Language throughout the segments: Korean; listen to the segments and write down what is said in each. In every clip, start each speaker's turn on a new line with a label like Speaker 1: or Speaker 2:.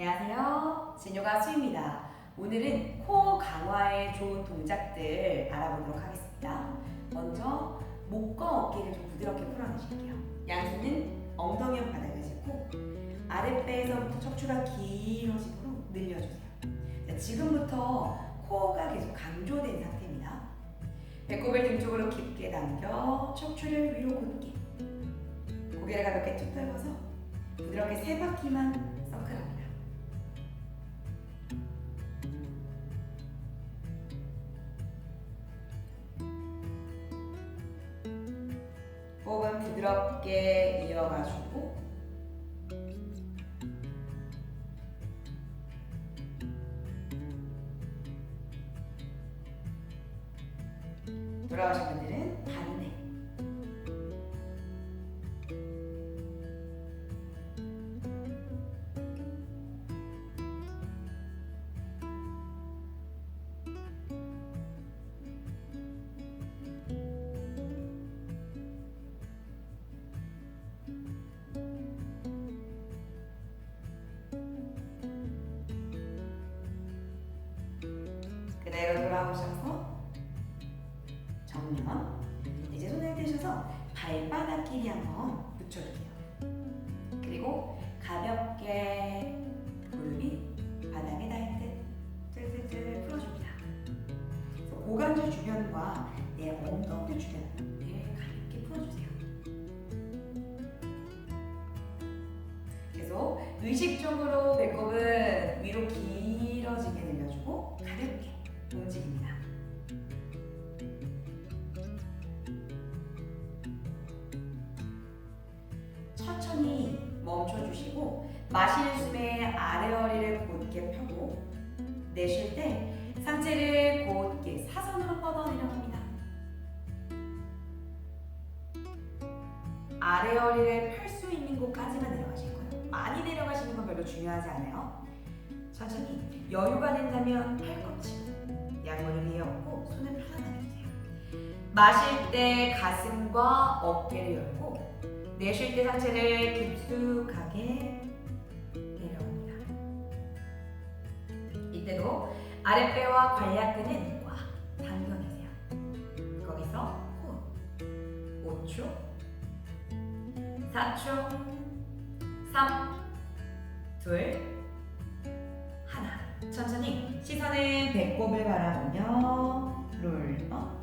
Speaker 1: 안녕하세요. 진요가 수입니다. 오늘은 코 강화에 좋은 동작들 알아보도록 하겠습니다. 먼저 목과 어깨를 좀 부드럽게 풀어내줄게요. 양손은 엉덩이 옆 바닥을 짚고 아랫배에서부터 척추가 길어지도록 늘려주세요. 자, 지금부터 코어가 계속 강조된 상태입니다. 배꼽을 등 쪽으로 깊게 당겨 척추를 위로 곧게 고개를 가볍게 툭 떨궈서 부드럽게 세 바퀴만 돌아오신 분들은 반대 그대로 돌아오셔서 발바닥 길이 한번 붙여주세요. 그리고 가볍게 무릎이 바닥에 닿을 듯 뜰뜰뜰 풀어줍니다. 고관절 주변과 내 엉덩이 주변을 가볍게 풀어주세요. 계속 의식적으로 배꼽은 위로 길어지게 늘려주고 가볍게 움직입니다. 마시는 숨에 아래 허리를 곧게 펴고 내쉴 때 상체를 곧게 사선으로 뻗어 내려갑니다. 아래 허리를 펼 수 있는 곳까지만 내려가실 거예요. 많이 내려가시는 건 별로 중요하지 않아요. 천천히 여유가 된다면 팔꿈치 양무릎 위에 얹고 손을 편안하게 주세요. 마실 때 가슴과 어깨를 열고 내쉴 때 상체를 깊숙하게 아랫배와 관략근은 꽉 당겨내세요. 거기서 호흡 5초 4초 3 2 하나 천천히 시선은 배꼽을 바라보며 롤업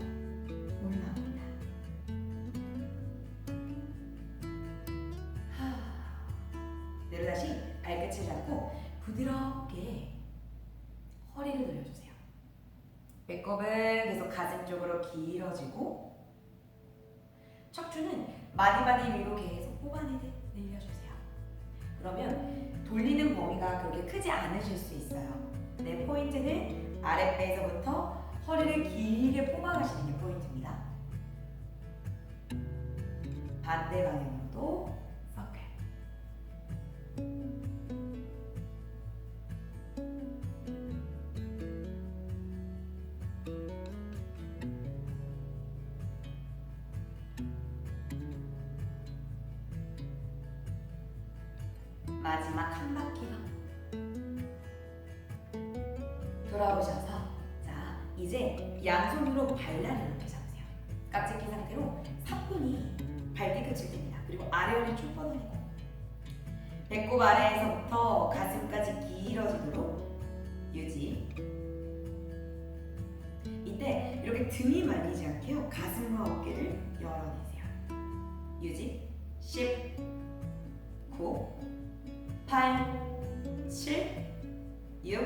Speaker 1: 배꼽은 계속 가슴 쪽으로 길어지고 척추는 마디마디 위로 계속 뽑아내듯 늘려주세요. 그러면 돌리는 범위가 그렇게 크지 않으실 수 있어요. 내 포인트는 아랫배에서부터 허리를 길게 뽑아가시는 게 포인트입니다. 반대 방향 마지막 한 바퀴 더 돌아오셔서 자 이제 양손으로 발날을 이렇게 잡으세요. 깍지 낀 상태로 사뿐히 발뒤끝을 댑니다. 그리고 아래를 쭉 뻗어내고 배꼽 아래에서부터 가슴까지 길어지도록 유지. 이때 이렇게 등이 말리지 않게요. 가슴과 어깨를 열어내세요. 유지. 10 9 8, 7, 6,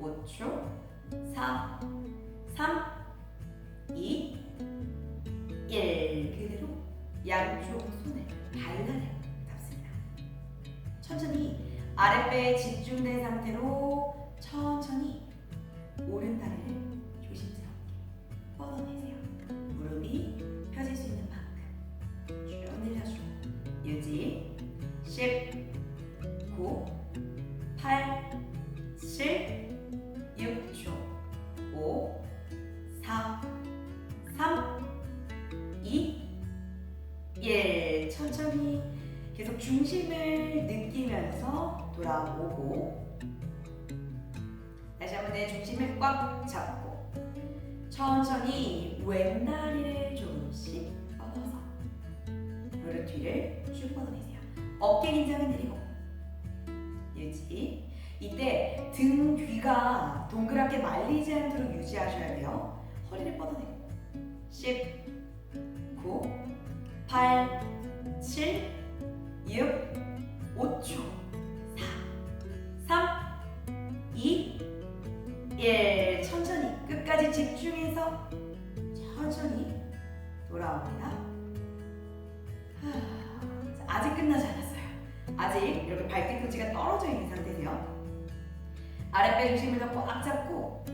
Speaker 1: 5초, 4, 3, 2, 1 그대로 양쪽 손을 발라내 잡습니다. 천천히 아랫배에 집중된 상태로 7, 6초, 5, 4, 3, 2, 1. 천천히 계속 중심을 느끼면서 돌아오고 다시 한번 내 중심을 꽉 잡고 천천히 왼다리를 조금씩 뻗어서 무릎 뒤를 쭉 뻗어내세요. 어깨 긴장은 내리고 유지. 이때 등 뒤가 동그랗게 말리지 않도록 유지하셔야 돼요. 허리를 뻗어내고 10, 9, 8, 7, 6, 5초 4, 3, 2, 1 천천히 끝까지 집중해서 천천히 돌아옵니다. 아직 끝나지 않았어요. 아직 이렇게 발뒤꿈치가 떨어져 있는. 아랫배 중심을 더 꽉 잡고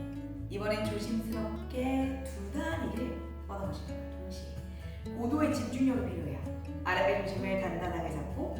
Speaker 1: 이번엔 조심스럽게 두 다리를 거예요. 동시에 고도의 집중력이 필요해요. 아랫배 중심을 단단하게 잡고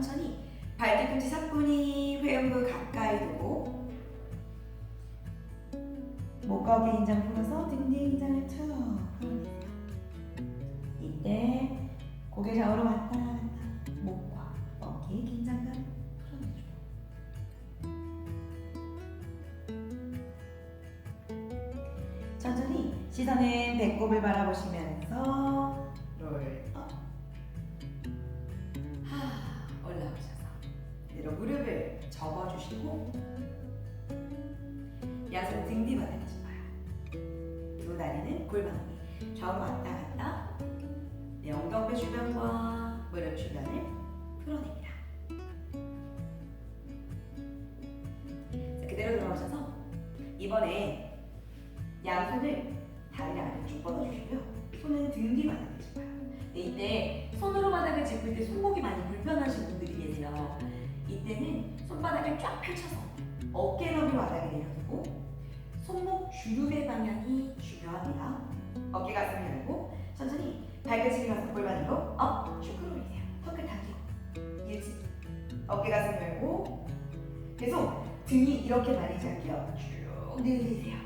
Speaker 1: 천천히 발뒤꿈치 사뿐히 회음부 가까이 두고 어깨 긴장 풀어서 등뒤 긴장을 툭 풀어내세요. 이때 고개 좌우로 왔다 갔다 목과 어깨 긴장감 풀어내줘요. 천천히 시선은 배꼽을 바라보시면서 롤업 하 올라오셔서 그대로 무릎을 접어주시고 양손 등뒤 짚어요 두 다리는 골반 위 좌우로 왔다 갔다 네, 엉덩이 주변과 무릎 주변을 풀어냅니다 자, 그대로 돌아오셔서 이번에 양손을 다리 아래로 쭉 뻗어주시고요. 손은 등뒤 짚어요. 네, 이때 손으로 바닥을 짚을 때 손목이 많이 불편하신 분들이 계세요. 이때는 손바닥을 쫙 펼쳐서 어깨 너비 바닥에 내려두고 손목 주름의 방향이 중요합니다. 어깨 가슴 열고 천천히 발끝이 가서 골반으로 업, 쭉 끌어올리세요. 턱을 당기고 유지. 어깨 가슴 열고 계속 등이 이렇게 말리지 않게요. 쭉 늘리세요.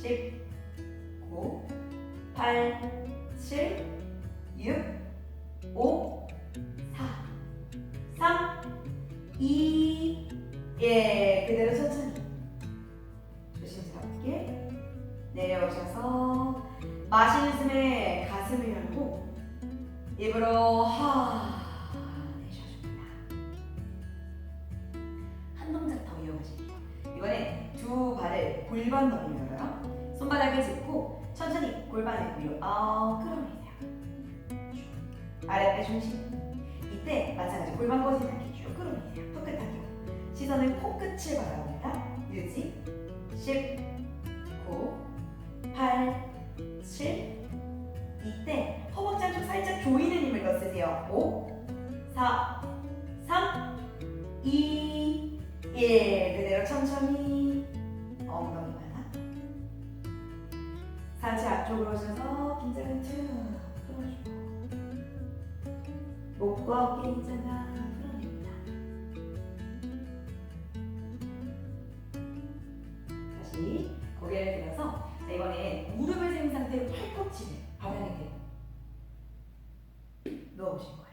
Speaker 1: 10, 9, 8, 7, 6, 5, 4, 3, 2, 1 그대로 천천히. 조심스럽게 내려오셔서 마시는 숨에 가슴을 열고 입으로 9, 8, 7 이때 허벅지 안쪽 살짝 조이는 힘을 더 쓰세요. 5, 4, 3, 2, 1 그대로 천천히. 엉덩이 바닥 상체 앞쪽으로 오셔서 긴장을 쭉 풀어주고. 목과 어깨 긴장감 고개를 들어서 자, 이번엔 무릎을 세운 상태로 팔꿈치를 바닥에 대고 넣어보실 거예요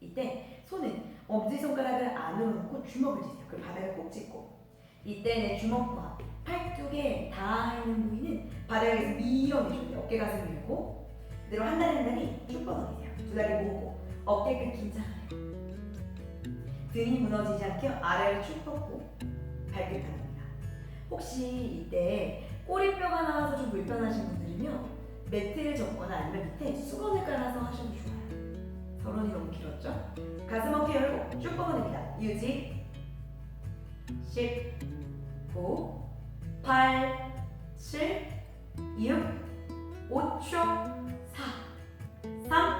Speaker 1: 이때 손은 엄지손가락을 안으로 넣고 주먹을 쥐세요. 그 바닥을 꼭 짚고 이때는 주먹과 팔뚝에 닿는 부위는 바닥에서 밀어내줘야 돼요. 어깨 가슴 밀고 그대로 한 다리 한 다리 쭉 뻗어내세요. 두 다리 모으고 어깨 끝 긴장하래요. 등이 무너지지 않게 아래로 쭉 뻗고 발끝 당깁니다. 혹시 이때 꼬리뼈가 나와서 좀 불편하신 분들은요 매트를 접거나 아니면 밑에 수건을 깔아서 하셔도 좋아요. 결론이 너무 길었죠? 가슴 어깨 열고 쭉 뻗어냅니다. 유지. 10, 9, 8, 7, 6, 5초, 4, 3,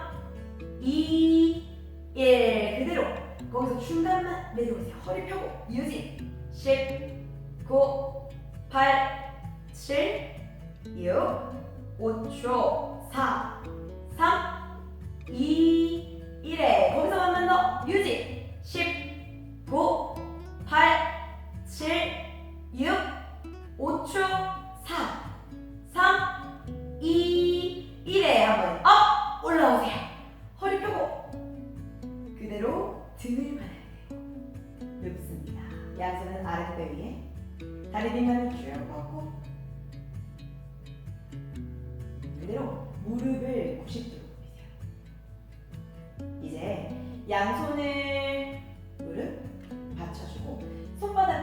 Speaker 1: 2, 1 그대로. 거기서 중간만 내려오세요. 허리 펴고 유지. 10, 9, 8, 7, 6, 5초 4, 3, 2, 1에 거기서 더 유지. 10, 9, 8, 7, 6, 5초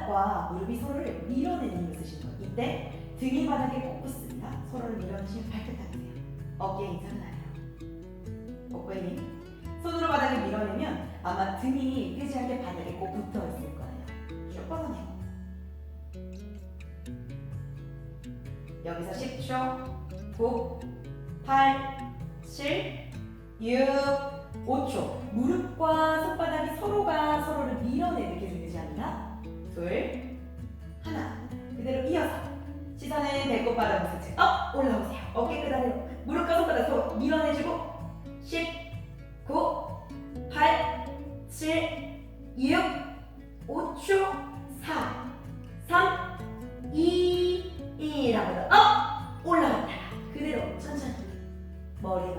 Speaker 1: 손바닥과 무릎이 서로를 밀어내는 힘을 쓰시는 거예요. 이때 등이 바닥에 꼭 붙습니다. 서로를 밀어내시면 발끝 하세요. 어깨 인상은 안 해요. 복부에 힘. 손으로 바닥을 밀어내면 아마 등이 폐지하게 바닥에 꼭 붙어 있을 거예요. 쭉 뻗어내고. 여기서 10초, 9, 8, 7, 6, 5초. 무릎과 바닥 무스치 업 올라오세요. 어깨 끝 아래로 무릎과 손바닥 서로 밀어내주고 10, 9, 8, 7, 6, 5초, 4, 3, 2, 1 한번 더 업! 올라갔다가 그대로 천천히 머리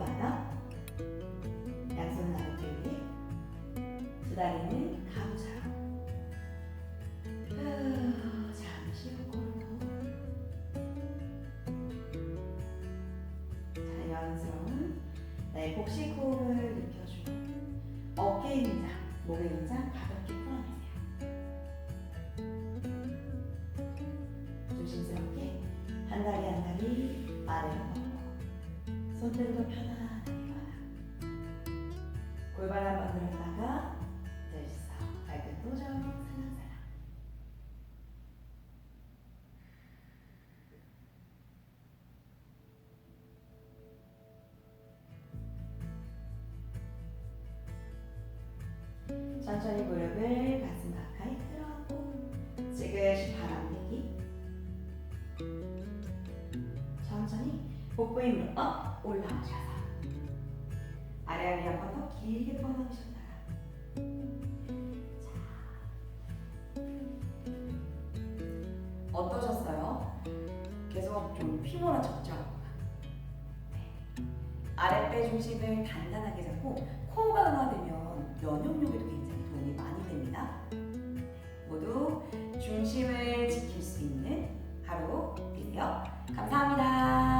Speaker 1: 조심스럽게 한 다리 한 다리 아래로 넣고 손들도 편안하게 바라 골반 한번 들었다가 들썩 발끝도 좀 살랑살랑 천천히 무릎을 가슴 가까이 복부 힘으로 업 올라오셔서 아래 아래 한번 더 길게 뻗어주셨다가 자 어떠셨어요? 계속 좀 피곤하셨죠? 네. 아랫배 중심을 단단하게 잡고 코어가 강화되면 면역력에도 굉장히 도움이 많이 됩니다. 모두 중심을 지킬 수 있는 하루 되세요. 감사합니다.